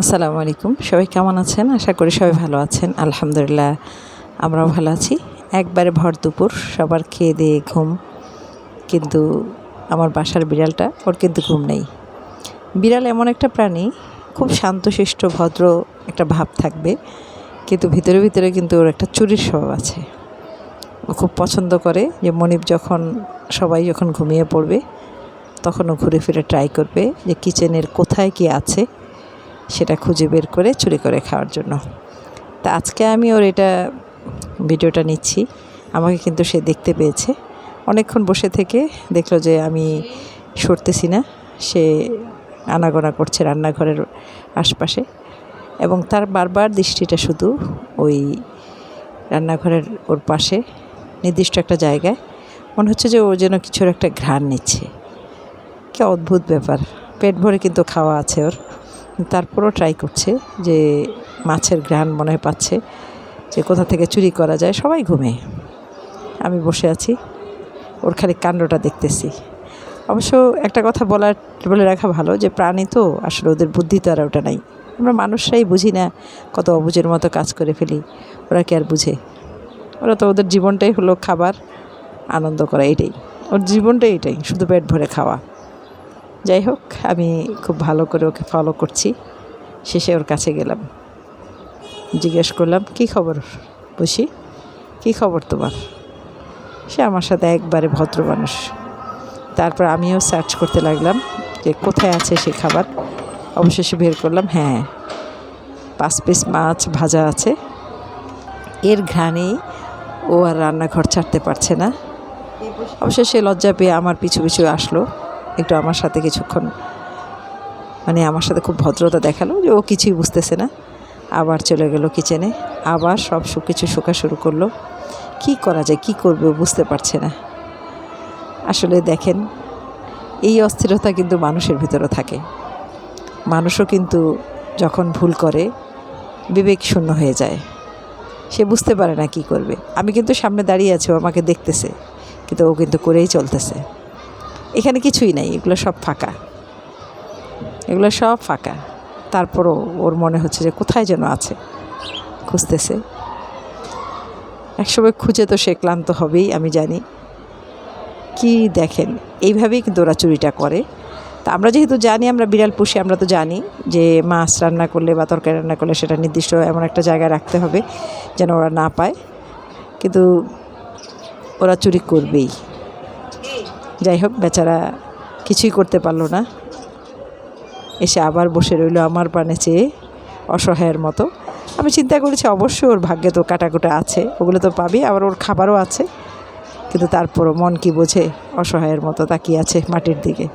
আসসালামু আলাইকুম। সবাই কেমন আছেন? আশা করি সবাই ভালো আছেন। আলহামদুলিল্লাহ, আমরাও ভালো আছি। একবারে ভর দুপুর। সবার খেয়ে দিয়ে ঘুম। কিন্তু আমার বাসার বিড়ালটা, ওর কিন্তু ঘুম নেই। বিড়াল এমন একটা প্রাণী, খুব শান্তশিষ্ট, ভদ্র একটা ভাব থাকবে। কিন্তু ভিতরে ভিতরে কিন্তু ওর একটা চুরির স্বভাব আছে। ও খুব পছন্দ করে যে মনিব যখন, সবাই যখন ঘুমিয়ে পড়বে, তখন ও ঘুরে ফিরে ট্রাই করবে যে কিচেনের কোথায় কি আছে। সেটা খুঁজে বের করে চুরি করে খাওয়ার জন্য। তা আজকে আমি ওর এটা ভিডিওটা নিচ্ছি। আমাকে কিন্তু সে দেখতে পেয়েছে। অনেকক্ষণ বসে থেকে দেখল যে আমি সরতেছি না। সে আনাগোনা করছে রান্নাঘরের আশপাশে এবং তার বারবার দৃষ্টিটা শুধু ওই রান্নাঘরের ওর পাশে নির্দিষ্ট একটা জায়গায়। মনে হচ্ছে যে ও যেন কিছুর একটা ঘ্রাণ নিচ্ছে। কি অদ্ভুত ব্যাপার। পেট ভরে কিন্তু খাওয়া আছে ওর। তারপরও ট্রাই করছে যে মাছের ঘ্রাণ মনে হয় পাচ্ছে, যে কোথা থেকে চুরি করা যায়, সবাই ঘুমে। আমি বসে আছি, ওর খালি কাণ্ডটা দেখতেছি। অবশ্য একটা কথা বলার, বলে রাখা ভালো যে প্রাণী তো, আসলে ওদের বুদ্ধি তো আর ওটা নাই। আমরা মানুষরাই বুঝি না কত অবুঝের মতো কাজ করে ফেলি, ওরা কি আর বুঝে? ওরা তো ওদের জীবনটাই হলো খাবার, আনন্দ করা, এটাই। ওর জীবনটাই এটাই, শুধু পেট ভরে খাওয়া। যাই হোক, আমি খুব ভালো করে ওকে ফলো করছি। শেষে ওর কাছে গেলাম। জিজ্ঞেস করলাম, কি খবর বুঝি কি খবর তোমার? সে আমার সাথে একবারে ভদ্র মানুষ। তারপর আমিও সার্চ করতে লাগলাম যে কোথায় আছে সে খাবার। অবশেষে বের করলাম হ্যাঁ পাঁচ পিস মাছ ভাজা আছে। এর ঘ্রাণেই ও আর রান্নাঘর ছাড়তে পারছে না। অবশ্য সে লজ্জা পেয়ে আমার পিছু পিছু আসলো। একটু আমার সাথে কিছুক্ষণ মানে আমার সাথে খুব ভদ্রতা দেখাল যে ও কিছুই বুঝতেছে না। আবার চলে গেল কিচেনে আবার সব কিছু শোকা শুরু করল। কি করা যায়, কি করবে বুঝতে পারছে না। আসলে দেখেন, এই অস্থিরতা কিন্তু মানুষের ভিতরে থাকে। মানুষও কিন্তু যখন ভুল করে, বিবেক শূন্য হয়ে যায়। সে বুঝতে পারে না কি করবে। আমি কিন্তু সামনে দাঁড়িয়ে আছি, ও আমাকে দেখতেছে, কিন্তু ও কিন্তু করেই চলতেছে। এখানে কিছুই নাই, এগুলো সব ফাঁকা। এগুলো সব ফাঁকা। তারপরও ওর মনে হচ্ছে যে কোথায় যেন আছে, খুঁজতেছে। একসময় খুঁজে তো সে ক্লান্ত হবেই, আমি জানি। কি দেখেন, এইভাবেই কিন্তু ওরা চুরিটা করে। তা আমরা যেহেতু জানি, আমরা বিড়াল পুষি, আমরা তো জানি যে মাছ রান্না করলে বা তরকারি রান্না করলে সেটা নির্দিষ্ট এমন একটা জায়গায় রাখতে হবে যেন ওরা না পায়। কিন্তু ওরা চুরি করবেই। যাই হোক, বেচারা কিছুই করতে পারল না। এসে আবার বসে রইল আমার পানে চেয়ে অসহায়ের মতো। আমি চিন্তা করেছি, অবশ্যই ওর ভাগ্যে তো কাটাকুটা আছে, ওগুলো তো পাবি, আবার ওর খাবারও আছে। কিন্তু তারপরও মন কি বোঝে অসহায়ের মতো তাকিয়ে আছে মাটির দিকে।